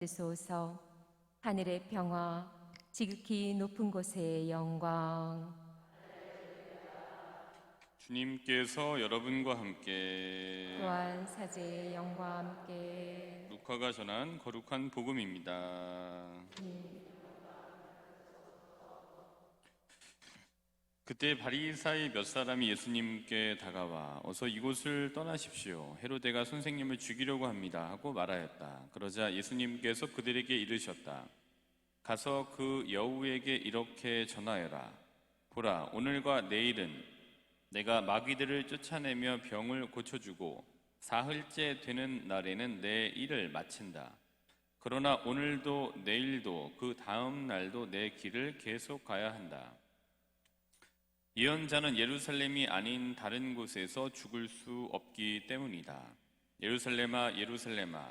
되소서. 하늘의 평화 지극히 높은 곳의 영광. 주님께서 여러분과 함께. 또한 사제의 영광과 함께. 루카가 전한 거룩한 복음입니다. 그때 바리사의 몇 사람이 예수님께 다가와 어서 이곳을 떠나십시오. 헤로데가 선생님을 죽이려고 합니다. 하고 말하였다. 그러자 예수님께서 그들에게 이르셨다. 가서 그 여우에게 이렇게 전하여라. 보라, 오늘과 내일은 내가 마귀들을 쫓아내며 병을 고쳐주고 사흘째 되는 날에는 내 일을 마친다. 그러나 오늘도 내일도 그 다음 날도 내 길을 계속 가야 한다. 예언자는 예루살렘이 아닌 다른 곳에서 죽을 수 없기 때문이다. 예루살렘아, 예루살렘아,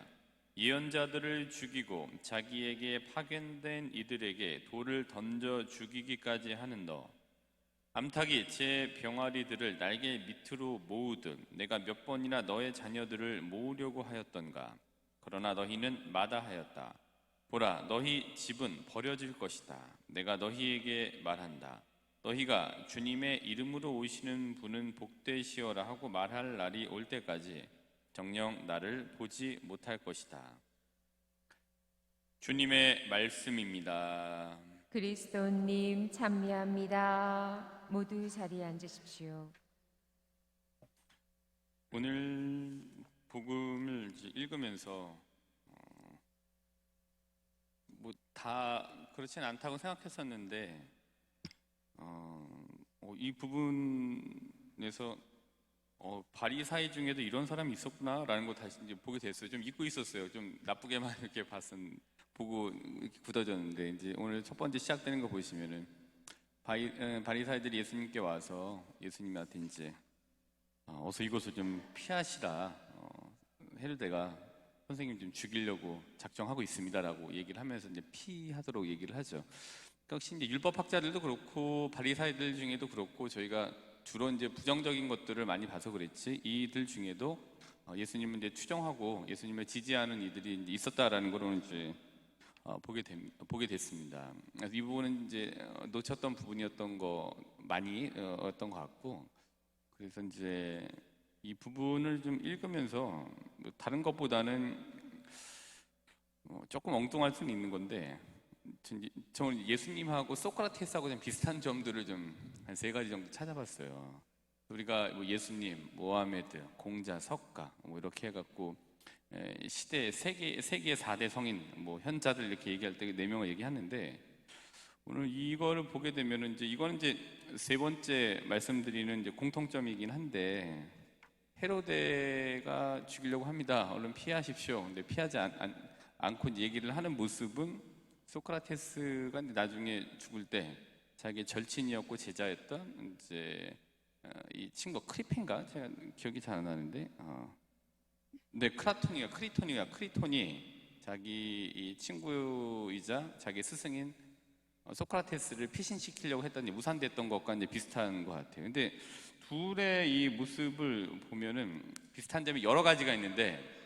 예언자들을 죽이고 자기에게 파견된 이들에게 돌을 던져 죽이기까지 하는 너. 암탉이 제 병아리들을 날개 밑으로 모으듯 내가 몇 번이나 너의 자녀들을 모으려고 하였던가. 그러나 너희는 마다하였다. 보라, 너희 집은 버려질 것이다. 내가 너희에게 말한다. 너희가 주님의 이름으로 오시는 분은 복되시어라 하고 말할 날이 올 때까지 정녕 나를 보지 못할 것이다. 주님의 말씀입니다. 그리스도님 참여합니다 모두 자리에 앉으십시오 오늘 복음을 읽으면서 어, 뭐다 그렇진 않다고 생각했었는데 어, 어, 이 부분에서 어, 바리사이 중에도 이런 사람이 있었구나라는 거 다시 이제 보게 됐어요. 좀 잊고 있었어요. 좀 나쁘게만 이렇게 봤은 보고 이렇게 굳어졌는데 이제 오늘 첫 번째 시작되는 거 보시면은 에, 바리사이들이 예수님께 와서 예수님한테 이제 어, 어서 이곳을 좀 피하시라. 어, 헤르데가 선생님 좀 죽이려고 작정하고 있습니다라고 얘기를 하면서 이제 피하도록 얘기를 하죠. 그러니까 역시 이제 율법학자들도 그렇고 바리사이들 중에도 그렇고 저희가 주로 이제 부정적인 것들을 많이 봐서 그랬지 이들 중에도 어, 예수님을 이제 추정하고 예수님을 지지하는 이들이 있었다라는 거로는 이제 어, 보게 됨, 보게 됐습니다. 그래서 이 부분은 이제 어, 놓쳤던 부분이었던 거 많이 어, 었던 것 같고 그래서 이제 이 부분을 좀 읽으면서 뭐 다른 것보다는 어, 조금 엉뚱할 수는 있는 건데 전- 저는 예수님하고 소크라테스하고 좀 비슷한 점들을 좀 한 세 가지 정도 찾아봤어요. 우리가 뭐 예수님, 모하메드, 공자, 석가 뭐 이렇게 해갖고 에, 시대 세계 세계 4대 성인 뭐 현자들 이렇게 얘기할 때 네 명을 얘기하는데 오늘 이거를 보게 되면은 이제 이거는 이제 세 번째 말씀드리는 이제 공통점이긴 한데 헤로데가 죽이려고 합니다. 얼른 피하십시오. 근데 피하지 않, 이제 얘기를 하는 모습은 소크라테스가 나중에 죽을 때 자기 절친이었고 제자였던 이제 어, 이 친구 크리펜가 제가 기억이 잘 안 나는데 어. 네 크라토니가 크리토니가 크리톤이 자기 이 친구이자 자기 스승인 어, 소크라테스를 피신시키려고 했더니 무산됐던 것과 이제 비슷한 것 같아요. 근데 둘의 이 모습을 보면은 비슷한 점이 여러 가지가 있는데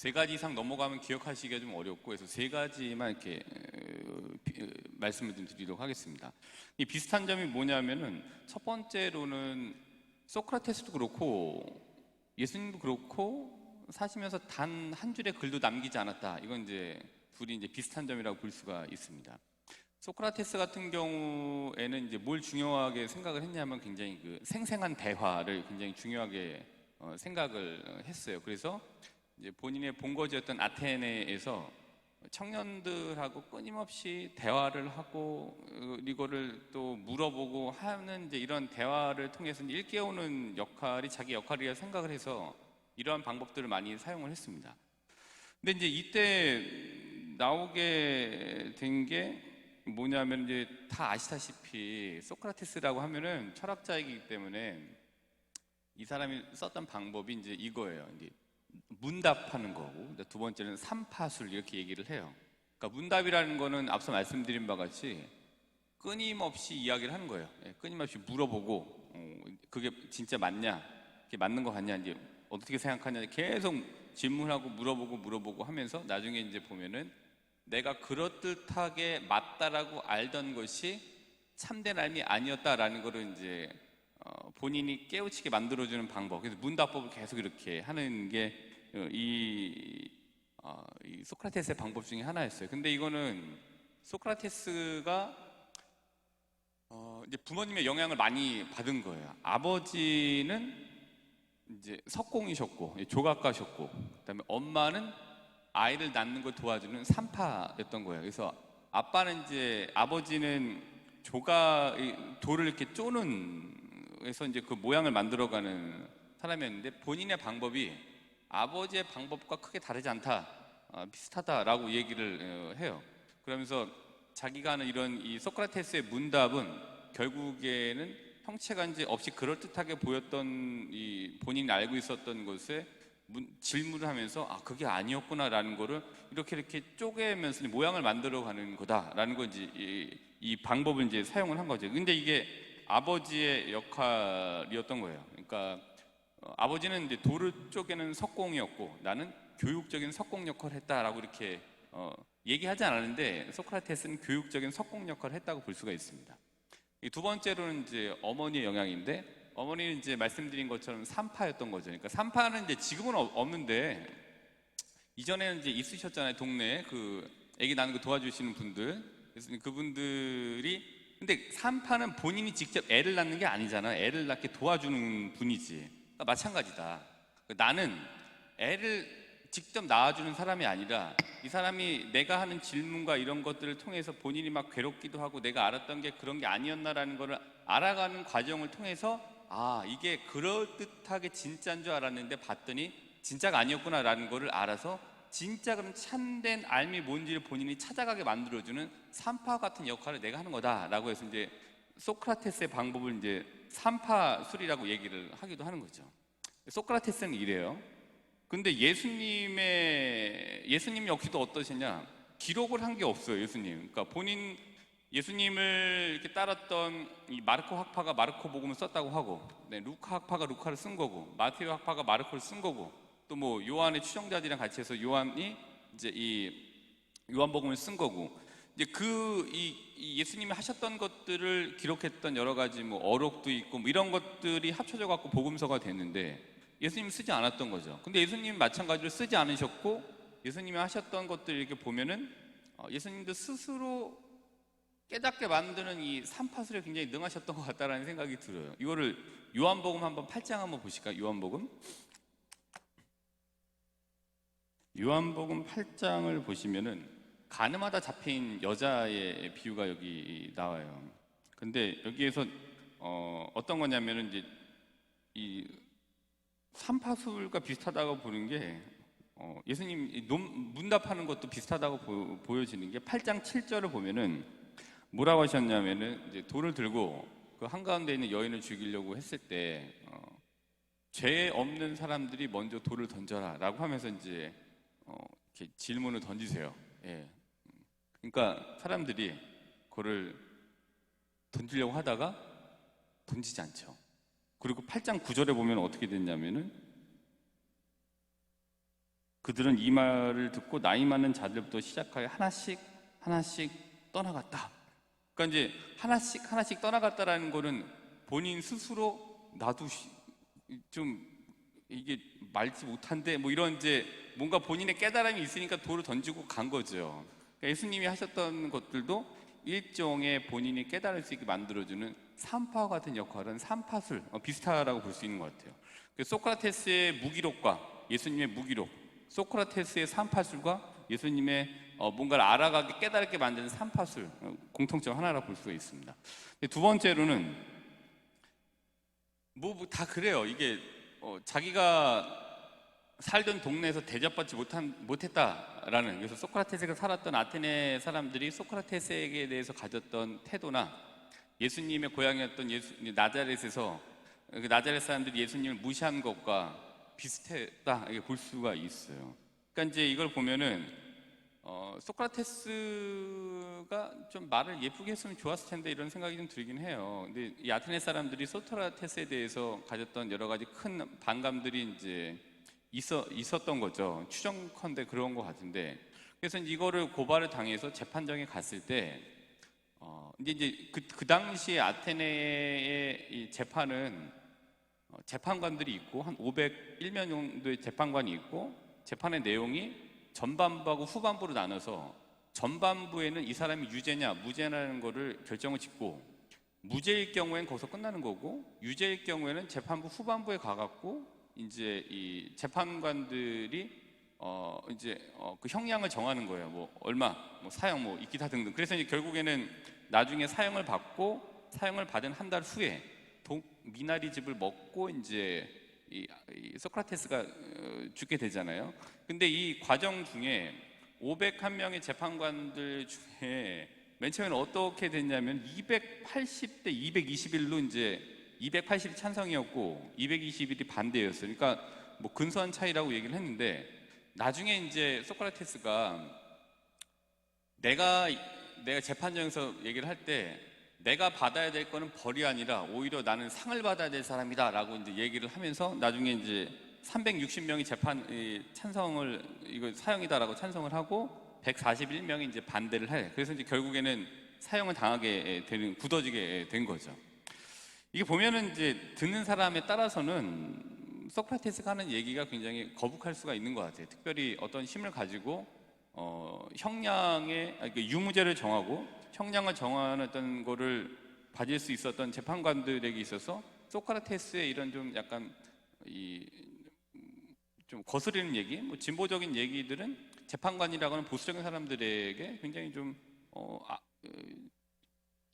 세 가지 이상 넘어가면 기억하시기가 좀 어렵고 그래서 세 가지만 이렇게 어, 비- 어, 말씀을 좀 드리도록 하겠습니다. 이 비슷한 점이 뭐냐면은 첫 번째로는 소크라테스도 그렇고 예수님도 그렇고 사시면서 단 한 줄의 글도 남기지 않았다. 이건 이제 둘이 이제 비슷한 점이라고 볼 수가 있습니다. 소크라테스 같은 경우에는 이제 뭘 중요하게 생각을 했냐면 굉장히 그 생생한 대화를 굉장히 중요하게 어, 생각을 어, 했어요. 그래서 이제 본인의 본거지였던 아테네에서 청년들하고 끊임없이 대화를 하고 어, 이거를 또 물어보고 하는 이제 이런 대화를 통해서 일깨우는 역할이 자기 역할이라 생각을 해서 이러한 방법들을 많이 사용을 했습니다. 근데 이제 이때 나오게 된 게 뭐냐면 이제 다 아시다시피 소크라테스라고 하면은 철학자이기 때문에 이 사람이 썼던 방법이 이제 이거예요. 이제 문답하는 거고 두 번째는 삼파술 이렇게 얘기를 해요. 그러니까 문답이라는 거는 앞서 말씀드린 바 같이 끊임없이 이야기를 하는 거예요. 예, 끊임없이 물어보고 어, 그게 진짜 맞냐, 그게 맞는 거 같냐 이제 어떻게 생각하냐 계속 질문하고 물어보고 물어보고 하면서 나중에 이제 보면은 내가 그럴듯하게 맞다라고 알던 것이 참된 삶이 아니었다라는 거를 이제 어, 본인이 깨우치게 만들어주는 방법. 그래서 문답법을 계속 이렇게 하는 게이 어, 이 소크라테스의 방법 중에 하나였어요. 근데 이거는 소크라테스가 어, 이제 부모님의 영향을 많이 받은 거예요. 아버지는 이제 석공이셨고 조각가셨고 그다음에 엄마는 아이를 낳는 걸 도와주는 산파였던 거예요. 그래서 아빠는 이제 아버지는 조각 이 돌을 이렇게 쪼는 해서 이제 그 모양을 만들어가는 사람이었는데 본인의 방법이 아버지의 방법과 크게 다르지 않다, 어, 비슷하다라고 얘기를 어, 해요. 그러면서 자기가 하는 이런 이 소크라테스의 문답은 결국에는 형체간지 없이 그럴듯하게 보였던 이 본인이 알고 있었던 것에 문- 질문을 하면서 아 그게 아니었구나라는 거를 이렇게 이렇게 쪼개면서 모양을 만들어 가는 거다라는 거 이제 이, 이 방법을 이제 사용을 한 거죠. 근데 이게 아버지의 역할이었던 거예요. 그러니까 어, 아버지는 이제 돌을 쪼개는 석공이었고 나는 교육적인 석공 역할을 했다라고 이렇게 어, 얘기하지 않았는데 소크라테스는 교육적인 석공 역할을 했다고 볼 수가 있습니다. 이두 번째로는 이제 어머니의 영향인데 어머니는 이제 말씀드린 것처럼 산파였던 거죠. 그러니까 산파는 이제 지금은 없- 없는데 이전에는 이제 있으셨잖아요. 동네에 그 아기 낳는 거 도와주시는 분들. 그래서 그분들이 근데 산파는 본인이 직접 애를 낳는 게 아니잖아. 애를 낳게 도와주는 분이지. 그러니까 마찬가지다. 나는 애를 직접 낳아주는 사람이 아니라 이 사람이 내가 하는 질문과 이런 것들을 통해서 본인이 막 괴롭기도 하고 내가 알았던 게 그런 게 아니었나라는 거를 알아가는 과정을 통해서 아 이게 그럴듯하게 진짜인 줄 알았는데 봤더니 진짜가 아니었구나라는 거를 알아서 진짜 그럼 참된 알미 뭔지를 본인이 찾아가게 만들어주는 산파 같은 역할을 내가 하는 거다라고 해서 이제 소크라테스의 방법을 이제 산파술이라고 얘기를 하기도 하는 거죠. 소크라테스는 이래요. 근데 예수님의 예수님 역시도 어떠시냐? 기록을 한 게 없어요, 예수님. 그러니까 본인 예수님을 이렇게 따랐던 이 마르코 학파가 마르코 복음을 썼다고 하고, 네, 루카 학파가 루카를 쓴 거고, 마테오 학파가 마르코를 쓴 거고, 또 뭐 요한의 추종자들이랑 같이 해서 요한이 이제 이 요한복음을 쓴 거고, 이제 그 이 예수님이 하셨던 것들을 기록했던 여러 가지 뭐 어록도 있고 뭐 이런 것들이 합쳐져 갖고 복음서가 됐는데 예수님 쓰지 않았던 거죠. 근데 예수님 마찬가지로 쓰지 않으셨고 예수님이 하셨던 것들 이렇게 보면은 어, 예수님도 스스로 깨닫게 만드는 이 삼파술에 굉장히 능하셨던 것 같다라는 생각이 들어요. 이거를 요한복음 한번 8장 한번 보실까요? 요한복음 요한복음 8장을 보시면은 가늠하다 잡힌 여자의 비유가 여기 나와요. 근데 여기에서 어, 어떤 거냐면은 이제 이 삼파술과 비슷하다고 보는 게 어, 예수님 문답하는 것도 비슷하다고 보, 여지는게 8장 7절을 보면은 뭐라고 하셨냐면은 이제 돌을 들고 그 한가운데 있는 여인을 죽이려고 했을 때 어, 죄 없는 사람들이 먼저 돌을 던져라라고 하면서 이제 어, 이렇게 질문을 던지세요. 예. 그러니까 사람들이 그거를 던지려고 하다가 던지지 않죠. 그리고 8장 9절에 보면 어떻게 됐냐면은 그들은 이 말을 듣고 나이 많은 자들부터 시작하여 하나씩 하나씩 떠나갔다. 그러니까 이제 하나씩 하나씩 떠나갔다라는 거는 본인 스스로 나도 시- 좀 이게 말지 못한데 뭐 이런 이제 뭔가 본인의 깨달음이 있으니까 돌을 던지고 간 거죠. 그러니까 예수님이 하셨던 것들도 일종의 본인이 깨달을 수 있게 만들어주는 삼파와 같은 역할은 삼파술 어, 비슷하다고 볼 수 있는 것 같아요. 그 소크라테스의 무기력과 예수님의 무기력, 소크라테스의 삼파술과 예수님의 어, 뭔가를 알아가게 깨달게 만드는 삼파술 어, 공통점 하나라고 볼 수가 있습니다. 두 번째로는 뭐 다 그래요. 이게 어, 자기가 살던 동네에서 대접받지 못한, 못했다라는 그래서 소크라테스가 살았던 아테네 사람들이 소크라테스에게 대해서 가졌던 태도나 예수님의 고향이었던 예수, 나자렛에서 그 나자렛 사람들이 예수님을 무시한 것과 비슷했다 이렇게 볼 수가 있어요. 그러니까 이제 이걸 보면은 어, 소크라테스가 좀 말을 예쁘게 했으면 좋았을 텐데 이런 생각이 좀 들긴 해요. 근데 이 아테네 사람들이 소크라테스에 대해서 가졌던 여러 가지 큰 반감들이 이제 있어 있었던 거죠. 추정컨대 그런 것 같은데 그래서 이거를 고발을 당해서 재판정에 갔을 때 어, 이제 이제 그, 그 당시에 아테네의 이 재판은 어, 재판관들이 있고 한 501명 정도의 재판관이 있고 재판의 내용이 전반부하고 후반부로 나눠서 전반부에는 이 사람이 유죄냐 무죄냐는 거를 결정을 짓고 무죄일 경우엔 거기서 끝나는 거고 유죄일 경우에는 재판부 후반부에 가갖고 이제 이 재판관들이 어 이제 어, 그 형량을 정하는 거예요. 뭐 얼마, 뭐 사형, 뭐 있기다 등등. 그래서 이제 결국에는 나중에 사형을 받고 사형을 받은 한 달 후에 동, 미나리 즙을 먹고 이제 이, 이 소크라테스가 어, 죽게 되잖아요. 근데 이 과정 중에 501명의 재판관들 중에 맨 처음에는 어떻게 됐냐면 280대 221로 이제 280이 찬성이었고 221이 반대였어요. 그러니까 뭐 근소한 차이라고 얘기를 했는데 나중에 이제 소크라테스가 내가 내가 재판정에서 얘기를 할때 내가 받아야 될 거는 벌이 아니라 오히려 나는 상을 받아야 될 사람이다라고 이제 얘기를 하면서 나중에 이제 360명이 재판 이, 찬성을 이거 사형이다라고 찬성을 하고 141명이 이제 반대를 해. 그래서 이제 결국에는 사형을 당하게 되는 굳어지게 된 거죠. 이게 보면은 이제 듣는 사람에 따라서는 소크라테스가 하는 얘기가 굉장히 거북할 수가 있는 것 같아요. 특별히 어떤 힘을 가지고 어, 형량의 아니, 그 유무죄를 정하고 형량을 정하는 거를 받을 수 있었던 재판관들에게 있어서 소크라테스의 이런 좀 약간 이 좀 거스르는 얘기, 뭐 진보적인 얘기들은 재판관이라고는 보수적인 사람들에게 굉장히 좀 어, 아, 어,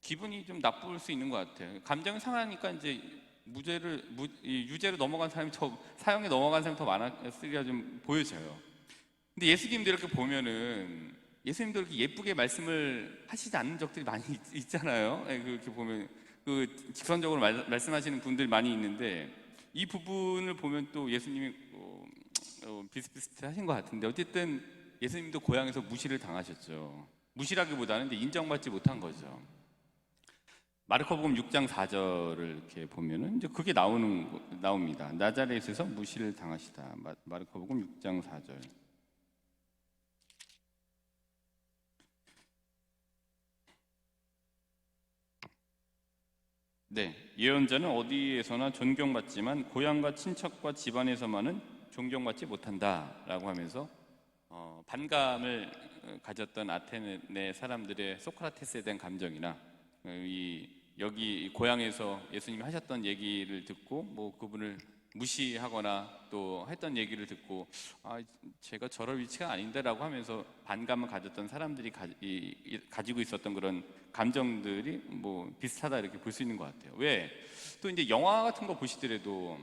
기분이 좀 나쁠 수 있는 것 같아요. 감정이 상하니까 이제 무죄를 무, 이 유죄로 넘어간 사람이 더 사형에 넘어간 사람이 더 많았으리라 좀 보여져요. 근데 예수님도 이렇게 보면은 예수님도 이렇게 예쁘게 말씀을 하시지 않는 적들이 많이 있, 잖아요 그렇게 보면 그 직선적으로 말, 말씀하시는 분들 많이 있는데 이 부분을 보면 또 예수님이 어, 어, 비슷비슷하신 것 같은데 어쨌든 예수님도 고향에서 무시를 당하셨죠. 무시라기보다는 인정받지 못한 거죠. 마르코복음 6장 4절을 이렇게 보면은 이제 그게 나오는 거- 나옵니다. 나자렛에서 무시를 당하시다. 마- 마르코복음 6장 4절. 네, 예언자는 어디에서나 존경받지만 고향과 친척과 집안에서만은 존경받지 못한다라고 하면서 어, 반감을 어, 가졌던 아테네 사람들의 소크라테스에 대한 감정이나 어, 이 여기 이 고향에서 예수님이 하셨던 얘기를 듣고 뭐 그분을 무시하거나 또 했던 얘기를 듣고 아 제가 저럴 위치가 아닌데라고 하면서 반감을 가졌던 사람들이 가, 이, 이- 가지고 있었던 그런 감정들이 뭐 비슷하다 이렇게 볼 수 있는 것 같아요. 왜? 또 이제 영화 같은 거 보시더라도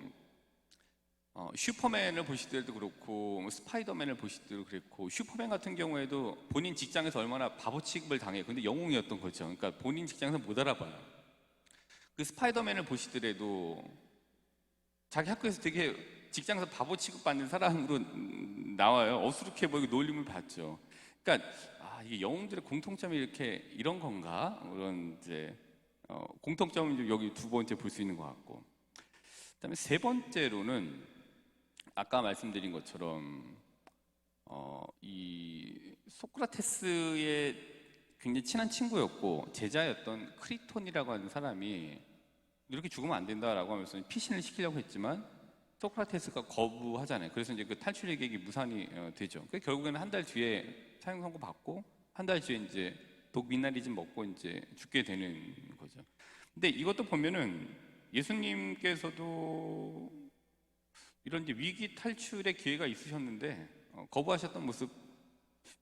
어, 슈퍼맨을 보시더라도 그렇고 뭐 스파이더맨을 보시더라도 그랬고 슈퍼맨 같은 경우에도 본인 직장에서 얼마나 바보 취급을 당해요. 근데 영웅이었던 거죠. 그러니까 본인 직장에서 못 알아봐요. 그 스파이더맨을 보시더라도 자기 학교에서 되게 직장에서 바보 취급받는 사람으로 음, 나와요. 어수룩해 보이고 놀림을 받죠. 그러니까 아, 이게 영웅들의 공통점이 이렇게 이런 건가? 그런 이제 어, 공통점은 좀 여기 두 번째 볼 수 있는 것 같고. 그다음에 세 번째로는 아까 말씀드린 것처럼 어, 이 소크라테스의 굉장히 친한 친구였고 제자였던 크리톤이라고 하는 사람이 이렇게 죽으면 안 된다라고 하면서 피신을 시키려고 했지만 소크라테스가 거부하잖아요. 그래서 이제 그 탈출의 계획이 무산이 어, 되죠. 그 결국에는 한 달 뒤에 사형 선고 받고 한 달 뒤에 이제 독 미나리즘 먹고 이제 죽게 되는 거죠. 근데 이것도 보면은 예수님께서도 이런 이제 위기 탈출의 기회가 있으셨는데 어, 거부하셨던 모습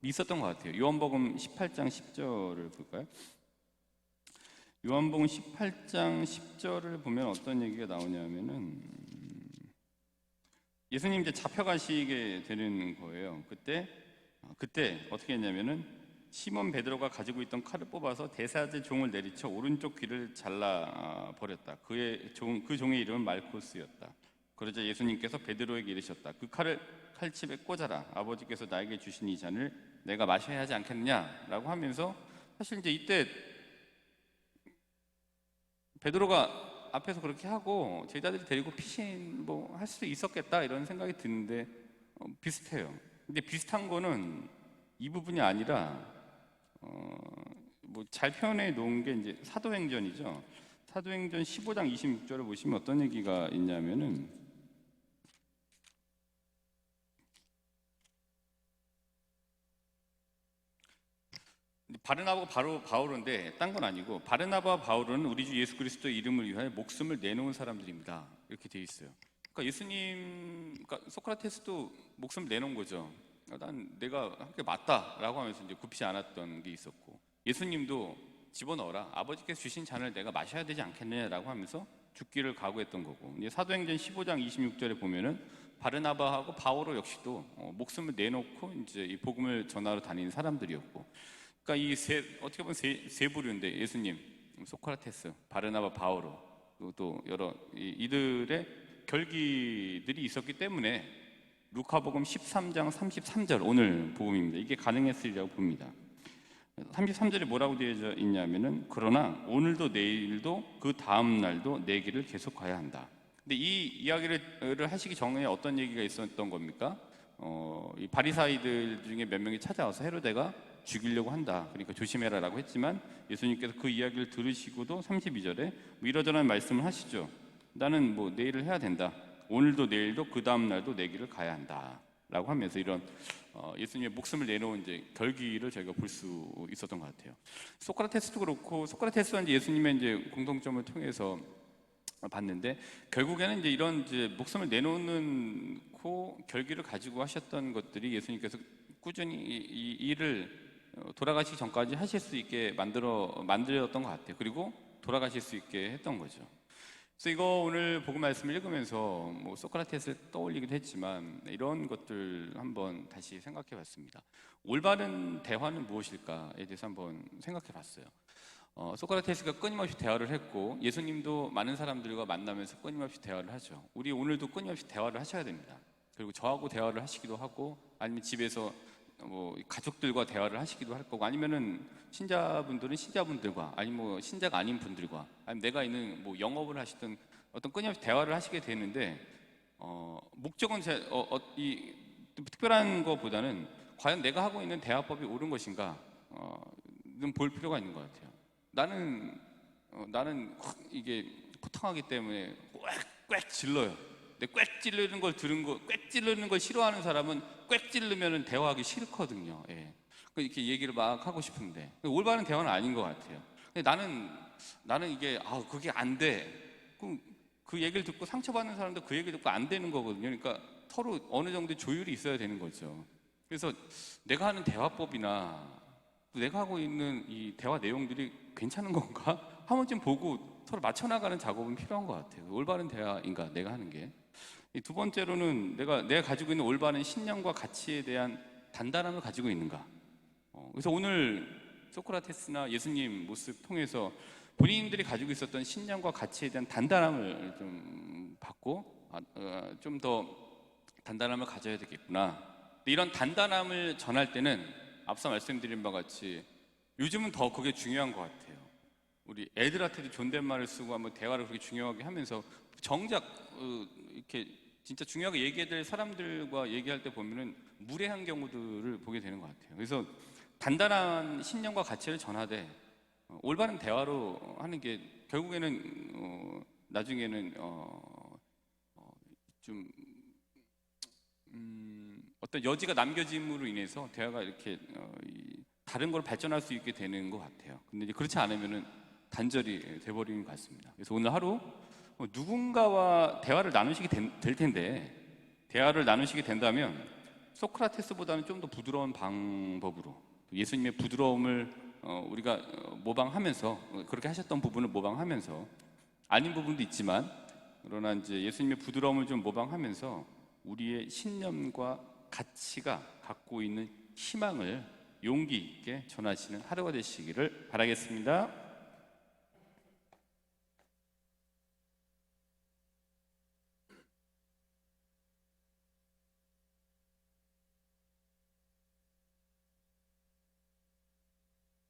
있었던 것 같아요. 요한복음 18장 10절을 볼까요? 요한복음 18장 10절을 보면 어떤 얘기가 나오냐면은 음, 예수님 이제 잡혀가시게 되는 거예요. 그때 어, 그때 어떻게 했냐면은 시몬 베드로가 가지고 있던 칼을 뽑아서 대사제 종을 내리쳐 오른쪽 귀를 잘라 아, 버렸다. 그의 종, 그 종의 이름은 말코스였다. 그러자 예수님께서 베드로에게 이르셨다. 그 칼을 칼집에 꽂아라. 아버지께서 나에게 주신 이 잔을 내가 마셔야 하지 않겠느냐라고 하면서 사실 이제 이때 베드로가 앞에서 그렇게 하고 제자들이 데리고 피신 뭐 할 수도 있었겠다 이런 생각이 드는데 어, 비슷해요. 근데 비슷한 거는 이 부분이 아니라 어, 뭐 잘 표현해 놓은 게 이제 사도행전이죠. 사도행전 15장 26절을 보시면 어떤 얘기가 있냐면은 바르나바가 바로 바울인데 딴 건 아니고 바르나바와 바울은 우리 주 예수 그리스도의 이름을 위하여 목숨을 내놓은 사람들입니다. 이렇게 돼 있어요. 그러니까 예수님, 그러니까 소크라테스도 목숨을 내놓은 거죠. 아, 난 내가 함께 맞다라고 하면서 이제 굽히지 않았던 게 있었고 예수님도 집어넣어라 아버지께서 주신 잔을 내가 마셔야 되지 않겠느냐라고 하면서 죽기를 각오했던 거고 이제 사도행전 15장 26절에 보면은 바르나바하고 바오로 역시도 어, 목숨을 내놓고 이제 이 복음을 전하러 다니는 사람들이었고 그러니까 이 세 어떻게 보면 세, 세 부류인데 예수님, 소크라테스, 바르나바, 바오로 또, 또 여러 이, 이들의 결기들이 있었기 때문에 루카복음 13장 33절 오늘 복음입니다. 이게 가능했으리라고 봅니다. 33절에 뭐라고 되어 있냐면은 그러나 오늘도 내일도 그 다음 날도 내 길을 계속 가야 한다. 근데 이 이야기를 하시기 전에 어떤 얘기가 있었던 겁니까? 어, 이 바리사이들 중에 몇 명이 찾아와서 헤로데가 죽이려고 한다. 그러니까 조심해라라고 했지만 예수님께서 그 이야기를 들으시고도 32절에 뭐 이러저러한 말씀을 하시죠. 나는 뭐 내일을 해야 된다. 오늘도 내일도 그 다음 날도 내 길을 가야 한다라고 하면서 이런 어, 예수님의 목숨을 내놓은 이제 결기를 저희가 볼 수 있었던 것 같아요. 소크라테스도 그렇고 소크라테스와 이제 예수님의 이제 공통점을 통해서 봤는데 결국에는 이제 이런 이제 목숨을 내놓는 결기를 가지고 하셨던 것들이 예수님께서 꾸준히 이, 이 일을 어, 돌아가시기 전까지 하실 수 있게 만들어 만들었던 것 같아요. 그리고 돌아가실 수 있게 했던 거죠. 그래서 이거 오늘 복음 말씀을 읽으면서 뭐 소크라테스를 떠올리기도 했지만 이런 것들 한번 다시 생각해 봤습니다. 올바른 대화는 무엇일까에 대해서 한번 생각해 봤어요. 어, 소크라테스가 끊임없이 대화를 했고 예수님도 많은 사람들과 만나면서 끊임없이 대화를 하죠. 우리 오늘도 끊임없이 대화를 하셔야 됩니다. 그리고 저하고 대화를 하시기도 하고 아니면 집에서 뭐 가족들과 대화를 하시기도 할 거고 아니면은 신자분들은 신자분들과 아니면 뭐 신자가 아닌 분들과 아니면 내가 있는 뭐 영업을 하시든 어떤 끊임없이 대화를 하시게 되는데 어, 목적은 제, 어, 어, 이 특별한 것보다는 과연 내가 하고 있는 대화법이 옳은 것인가 어, 는볼 필요가 있는 것 같아요. 나는 어, 나는 이게 고통하기 때문에 꽥꽥 질러요. 근데 꽥 찌르는 걸 들은 거, 꽥 찌르는 걸 싫어하는 사람은 꽥 찌르면 대화하기 싫거든요. 예. 그 이렇게 얘기를 막 하고 싶은데 올바른 대화는 아닌 것 같아요. 근데 나는 나는 이게 아 그게 안 돼. 그럼 그 얘기를 듣고 상처받는 사람도 그 얘기 듣고 안 되는 거거든요. 그러니까 서로 어느 정도 조율이 있어야 되는 거죠. 그래서 내가 하는 대화법이나 내가 하고 있는 이 대화 내용들이 괜찮은 건가? 한 번쯤 보고 서로 맞춰 나가는 작업은 필요한 것 같아요. 올바른 대화인가 내가 하는 게. 이두 번째로는 내가 내가 가지고 있는 올바른 신념과 가치에 대한 단단함을 가지고 있는가. 어, 그래서 오늘 소크라테스나 예수님 모습 통해서 본인들이 가지고 있었던 신념과 가치에 대한 단단함을 좀 받고 아, 어, 좀더 단단함을 가져야 되겠구나. 이런 단단함을 전할 때는 앞서 말씀드린 바와 같이 요즘은 더 그게 중요한 것 같아요. 우리 애들한테도 존댓말을 쓰고 한번 대화를 그렇게 중요하게 하면서 정작 어, 이렇게 진짜 중요하게 얘기해야 될 사람들과 얘기할 때 보면은 무례한 경우들을 보게 되는 것 같아요. 그래서 단단한 신념과 가치를 전하되 어, 올바른 대화로 하는 게 결국에는 어, 나중에는 어, 어, 좀 음, 어떤 여지가 남겨짐으로 인해서 대화가 이렇게 어, 이, 다른 걸 발전할 수 있게 되는 것 같아요. 근데 이제 그렇지 않으면은 단절이 돼버리는 것 같습니다. 그래서 오늘 하루 어, 누군가와 대화를 나누시게 된- 될 텐데 대화를 나누시게 된다면 소크라테스보다는 좀 더 부드러운 방법으로 예수님의 부드러움을 어, 우리가 어, 모방하면서 어, 그렇게 하셨던 부분을 모방하면서 아닌 부분도 있지만 그러나 이제 예수님의 부드러움을 좀 모방하면서 우리의 신념과 가치가 갖고 있는 희망을 용기 있게 전하시는 하루가 되시기를 바라겠습니다.